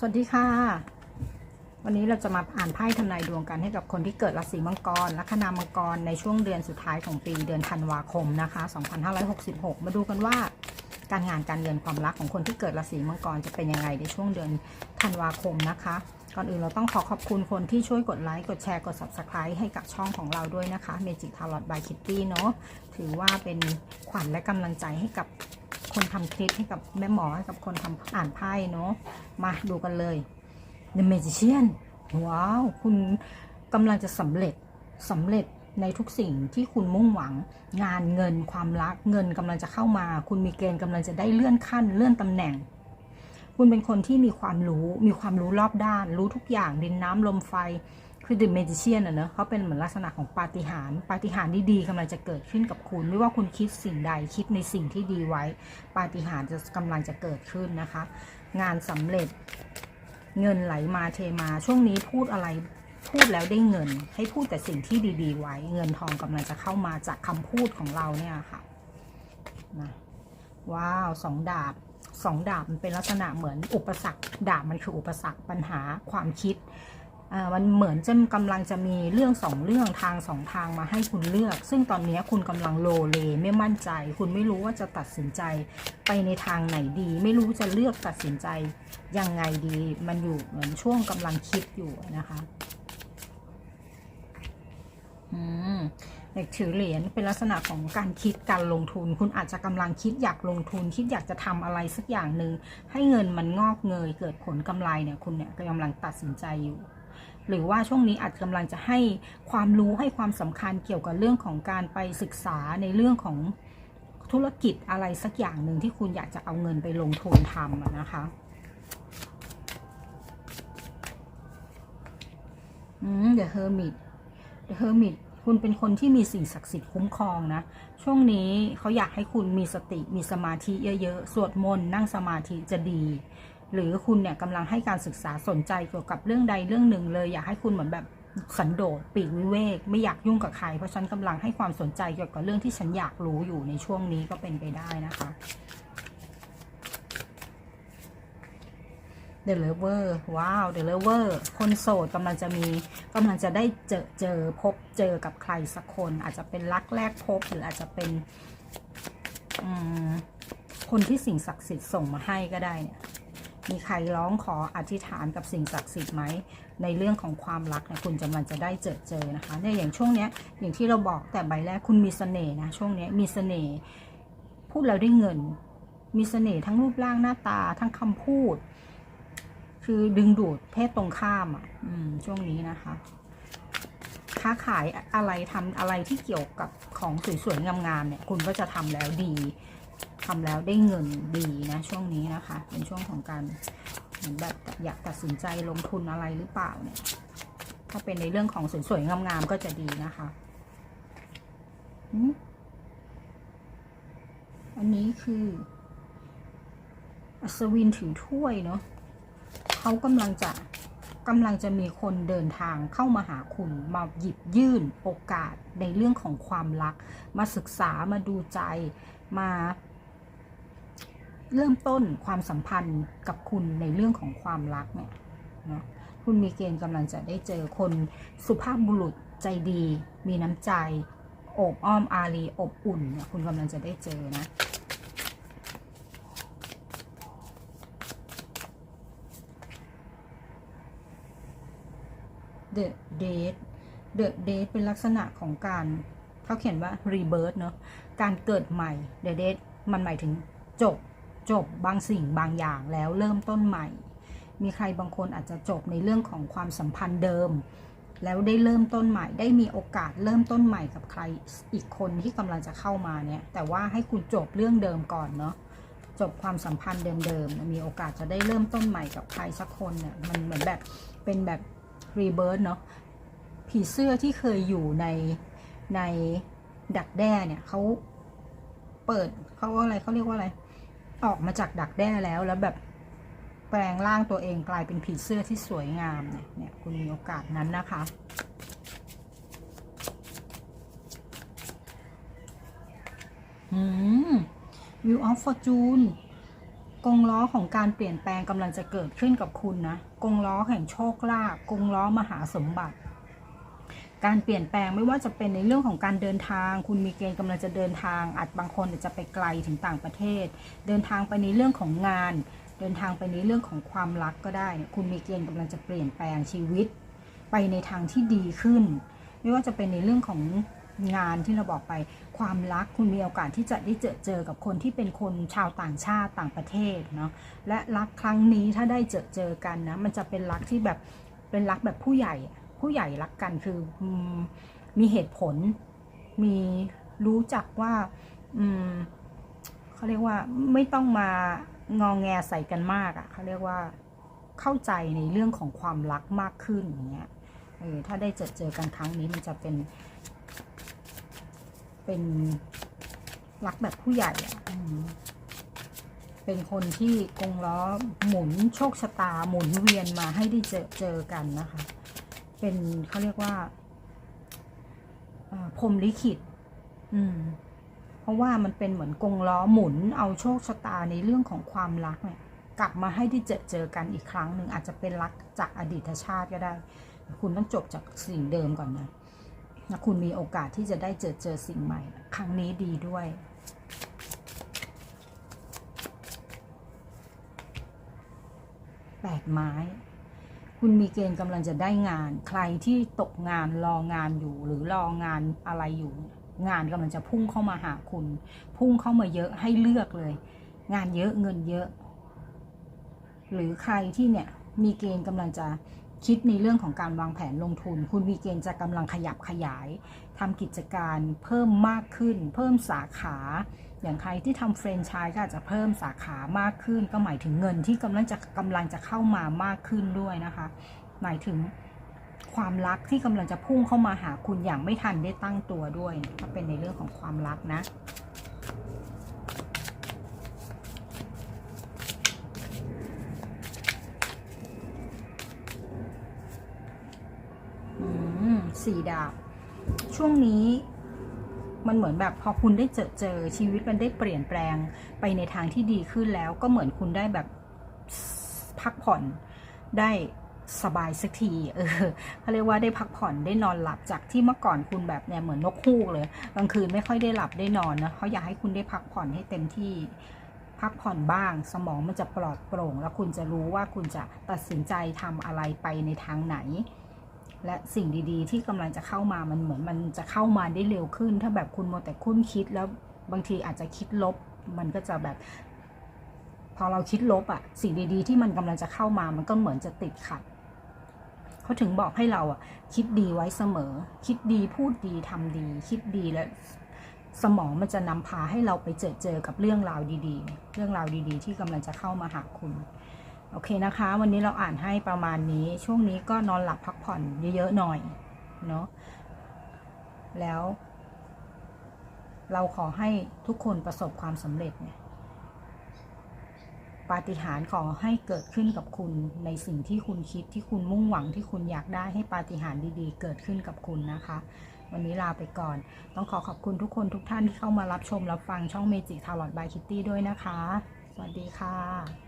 สวัสดีค่ะ วันนี้เราจะมาอ่านไพ่ทำนายดวงกันให้กับคนที่เกิดราศีมังกร ลัคนามังกรในช่วงเดือนสุดท้ายของปีเดือนธันวาคมนะคะ 2566 มาดูกันว่า การงานการเงินความรักของคนที่เกิดราศีมังกรจะเป็นยังไงในช่วงเดือนธันวาคมนะคะ ก่อนอื่นเราต้องขอขอบคุณคนที่ช่วยกดไลค์กดแชร์กด subscribe ให้กับช่องของเราด้วยนะคะ Magic Tarot by Kitty เนาะถือว่าเป็นขวัญและกำลังใจให้กับ คนทำคลิปให้กับแม่หมอให้กับคนทำอ่านไพ่เนาะมาดูกันเลย The Magician ว้าว คุณกำลังจะสำเร็จสำเร็จในทุกสิ่งที่คุณมุ่งหวังงานเงินความรักเงินกำลังจะเข้ามา คุณมีเกณฑ์กำลังจะได้เลื่อนขั้นเลื่อนตำแหน่ง คุณเป็นคนที่มีความรู้มีความรู้รอบด้าน รู้ทุกอย่างดินน้ำลมไฟ คือ The Magician อะเนอะเขาเป็นเหมือนลักษณะของปาฏิหาริย์ปาฏิหาริย์ที่ดีกำลังจะเกิดขึ้นกับคุณ ไม่ว่าคุณคิดสิ่งใดคิดในสิ่งที่ดีไว้ ปาฏิหาริย์จะกำลังจะเกิดขึ้นนะคะ งานสำเร็จเงินไหลมาเทมาช่วงนี้พูดอะไรพูดแล้วได้เงิน ให้พูดแต่สิ่งที่ดีๆ ไว้ เงินทองกำลังจะเข้ามาจากคำพูดของเราเนี่ยค่ะนะว้าวสองดาบสองดาบมันเป็นลักษณะเหมือนอุปสรรค ดาบมันคืออุปสรรคปัญหาความคิด มันเหมือนจะกำลังจะมีเรื่องสองเรื่องทางสองทางมาให้คุณเลือก ซึ่งตอนนี้คุณกำลังโลเลไม่มั่นใจ คุณไม่รู้ว่าจะตัดสินใจไปในทางไหนดี ไม่รู้จะเลือกตัดสินใจยังไงดี มันอยู่เหมือนช่วงกำลังคิดอยู่นะคะอืมเด็กถือเหรียญเป็นลักษณะของการคิดการลงทุน คุณอาจจะกำลังคิดอยากลงทุน คิดอยากจะทำอะไรสักอย่างหนึ่งให้เงินมันงอกเงยเกิดผลกำไรเนี่ยคุณเนี่ยกำลังตัดสินใจอยู่ หรือว่าช่วงนี้อาจกำลังจะให้ความรู้ให้ความสำคัญเกี่ยวกับเรื่องของการไปศึกษาในเรื่องของธุรกิจอะไรสักอย่างหนึ่งที่คุณอยากจะเอาเงินไปลงทุนทำนะคะอืม The Hermit The Hermit คุณเป็นคนที่มีสิ่งศักดิ์สิทธิ์คุ้มครองนะ ช่วงนี้เขาอยากให้คุณมีสติมีสมาธิเยอะๆ สวดมนต์นั่งสมาธิจะดี หรือคุณเนี่ยกำลังให้การศึกษาสนใจเกี่ยวกับเรื่องใดเรื่องหนึ่งเลยอยากให้คุณเหมือนแบบสันโดษปีกวิเวก ไม่อยากยุ่งกับใคร เพราะฉันกำลังให้ความสนใจเกี่ยวกับเรื่องที่ฉันอยากรู้อยู่ในช่วงนี้ก็เป็นไปได้นะคะ The Lover ว้าว The Lover คนโสดกำลังจะมีกำลังจะได้เจอเจอพบเจอกับใครสักคน อาจจะเป็นรักแรกพบ หรืออาจจะเป็นคนที่สิ่งศักดิ์สิทธิ์ส่งมาให้ก็ได้เนี่ย มีใครร้องขออธิษฐานกับสิ่งศักดิ์สิทธิ์ไหม ในเรื่องของความรักเนี่ยคุณจะมันจะได้เจอเจอนะคะเนี่ยอย่างช่วงเนี้ยอย่างที่เราบอกแต่ใบแรกคุณมีเสน่ห์นะช่วงเนี้ยมีเสน่ห์พูดแล้วได้เงิน มีเสน่ห์ทั้งรูปร่างหน้าตาทั้งคำพูด คือดึงดูดเพศตรงข้ามอะอืมช่วงนี้นะคะค้าขายอะไรทำอะไรที่เกี่ยวกับของสวยๆงามๆเนี่ยคุณก็จะทำแล้วดี ทำแล้วได้เงินดีนะช่วงนี้นะคะ เป็นช่วงของการเหมือนแบบอยากตัดสินใจลงทุนอะไรหรือเปล่าเนี่ยถ้าเป็นในเรื่องของสวยๆงามๆก็จะดีนะคะอันนี้คืออัศวินถือถ้วยเนาะเขากำลังจะกำลังจะมีคนเดินทางเข้ามาหาคุณมาหยิบยื่นโอกาสในเรื่องของความรัก มาศึกษามาดูใจมา เริ่มต้นความสัมพันธ์กับคุณในเรื่องของความรักเนี่ยนะคุณมีเกณฑ์กำลังจะได้เจอคนสุภาพบุรุษใจดี มีน้ำใจโอบอ้อมอารีอบอุ่นเนี่ยคุณกำลังจะได้เจอนะ The Date The Date เป็นลักษณะของการเขาเขียนว่า Rebirth เนอะการเกิดใหม่ The Date มันหมายถึงจบ จบบางสิ่งบางอย่างแล้วเริ่มต้นใหม่ มีใครบางคนอาจจะจบในเรื่องของความสัมพันธ์เดิม แล้วได้เริ่มต้นใหม่ ได้มีโอกาสเริ่มต้นใหม่กับใครอีกคนที่กำลังจะเข้ามาเนี่ย แต่ว่าให้คุณจบเรื่องเดิมก่อนเนาะจบความสัมพันธ์เดิมๆ มีโอกาสจะได้เริ่มต้นใหม่กับใครสักคนเนี่ย มันเหมือนแบบเป็นแบบรีเบิร์เนาะ ผีเสื้อที่เคยอยู่ในในดักแด้เนี่ยเขาเปิดเขาว่าอะไรเขาเรียกว่าอะไร ออกมาจากดักแด้แล้วแล้วแบบแปลงร่างตัวเองกลายเป็นผีเสื้อที่สวยงามเนี่ยเนี่ยคุณมีโอกาสนั้นนะคะ อืม View of Fortune กงล้อของการเปลี่ยนแปลงกำลังจะเกิดขึ้นกับคุณนะ กงล้อแห่งโชคลาภกงล้อมหาสมบัติ การเปลี่ยนแปลงไม่ว่าจะเป็นในเรื่องของการเดินทาง คุณมีเกณฑ์กำลังจะเดินทาง อาจบางคนอาจจะไปไกลถึงต่างประเทศ เดินทางไปในเรื่องของงาน เดินทางไปในเรื่องของความรักก็ได้ คุณมีเกณฑ์กำลังจะเปลี่ยนแปลงชีวิต ไปในทางที่ดีขึ้น ไม่ว่าจะเป็นในเรื่องของงานที่เราบอกไปความรักคุณมีโอกาสที่จะได้เจอเจอกับคนที่เป็นคนชาวต่างชาติต่างประเทศเนาะและรักครั้งนี้ถ้าได้เจอเจอกันนะมันจะเป็นรักที่แบบเป็นรักแบบผู้ใหญ่ ผู้ใหญ่รักกันคือมีเหตุผล มีรู้จักว่าอืมเขาเรียกว่าไม่ต้องมางองแงใส่กันมากอะ่ะเขาเรียกว่าเข้าใจในเรื่องของความรักมากขึ้นอย่างเงี้ยเออถ้าได้เจอเจอกันครั้งนี้มันจะเป็น เป็นรักแบบผู้ใหญ่อะอืมเป็นคนที่กงล้อหมุนโชคชะตาหมุนเวียนมาให้ได้เจอเจอกันนะคะ เป็นเขาเรียกว่าเอ่อพรหมลิขิต อืม เพราะว่ามันเป็นเหมือนกงล้อหมุน เอาโชคชะตาในเรื่องของความรักเนี่ย กลับมาให้ได้เจอเจอกันอีกครั้งหนึ่งอาจจะเป็นรักจากอดีตชาติก็ได้ คุณต้องจบจากสิ่งเดิมก่อนนะนะคุณมีโอกาสที่จะได้เจอเจอสิ่งใหม่ ครั้งนี้ดีด้วย แปดไม้ คุณมีเกณฑ์กำลังจะได้งาน ใครที่ตกงานรองานอยู่ หรือรองานอะไรอยู่ งานกำลังจะพุ่งเข้ามาหาคุณ พุ่งเข้ามาเยอะให้เลือกเลย งานเยอะเงินเยอะ หรือใครที่เนี่ยมีเกณฑ์กำลังจะ คิดในเรื่องของการวางแผนลงทุน คุณมีเกณฑ์จะกำลังขยับขยายทำกิจการเพิ่มมากขึ้น เพิ่มสาขา อย่างใครที่ทำเฟรนไชส์ก็อาจจะเพิ่มสาขามากขึ้น ก็หมายถึงเงินที่กำลังจะกำลังจะเข้ามามากขึ้นด้วยนะคะ หมายถึงความรักที่กำลังจะพุ่งเข้ามาหาคุณอย่างไม่ทันได้ตั้งตัวด้วยถ้าเป็นในเรื่องของความรักนะ อืม สี่ดาบ ช่วงนี้มันเหมือนแบบพอคุณได้เจอเจอชีวิตมันได้เปลี่ยนแปลงไปในทางที่ดีขึ้นแล้วก็เหมือนคุณได้แบบพักผ่อนได้สบายสักทีเออเขาเรียกว่าได้พักผ่อนได้นอนหลับจากที่เมื่อก่อนคุณแบบเนี่ยเหมือนนกฮูกเลยกลางคืนไม่ค่อยได้หลับได้นอนนะเขาอยากให้คุณได้พักผ่อนให้เต็มที่พักผ่อนบ้าง สมองมันจะปลอดโปร่ง แล้วคุณจะรู้ว่าคุณจะตัดสินใจทำอะไรไปในทางไหน และสิ่งดีๆ ที่กำลังจะเข้ามามันเหมือนมันจะเข้ามาได้เร็วขึ้น ถ้าแบบคุณโมวแต่คุ้นคิดแล้วบางทีอาจจะคิดลบ มันก็จะแบบ พอเราคิดลบอะสิ่งดีๆ ที่มันกำลังจะเข้ามา มันก็เหมือนจะติดขัดเขาถึงบอกให้เราอะคิดดีไว้เสมอ คิดดีพูดดีทำดี คิดดีแล้วสมองมันจะนำพาให้เราไปเจอเจอกับเรื่องราวดี ๆ เรื่องราวดี ๆ ที่กำลังจะเข้ามาหาคุณ โอเคนะคะ วันนี้เราอ่านให้ประมาณนี้ ช่วงนี้ก็นอนหลับพักผ่อนเยอะๆหน่อยเนาะแล้ว เราขอให้ทุกคนประสบความสำเร็จเนี่ยปาฏิหาริย์ขอให้เกิดขึ้นกับคุณในสิ่งที่คุณคิดที่คุณมุ่งหวังที่คุณอยากได้ให้ปาฏิหาริย์ดีๆ เกิดขึ้นกับคุณนะคะ วันนี้ลาไปก่อน ต้องขอขอบคุณทุกคนทุกท่านที่เข้ามารับชมรับฟังช่องเมจิทาร์ลอตบายคิตตี้ด้วยนะคะ สวัสดีค่ะ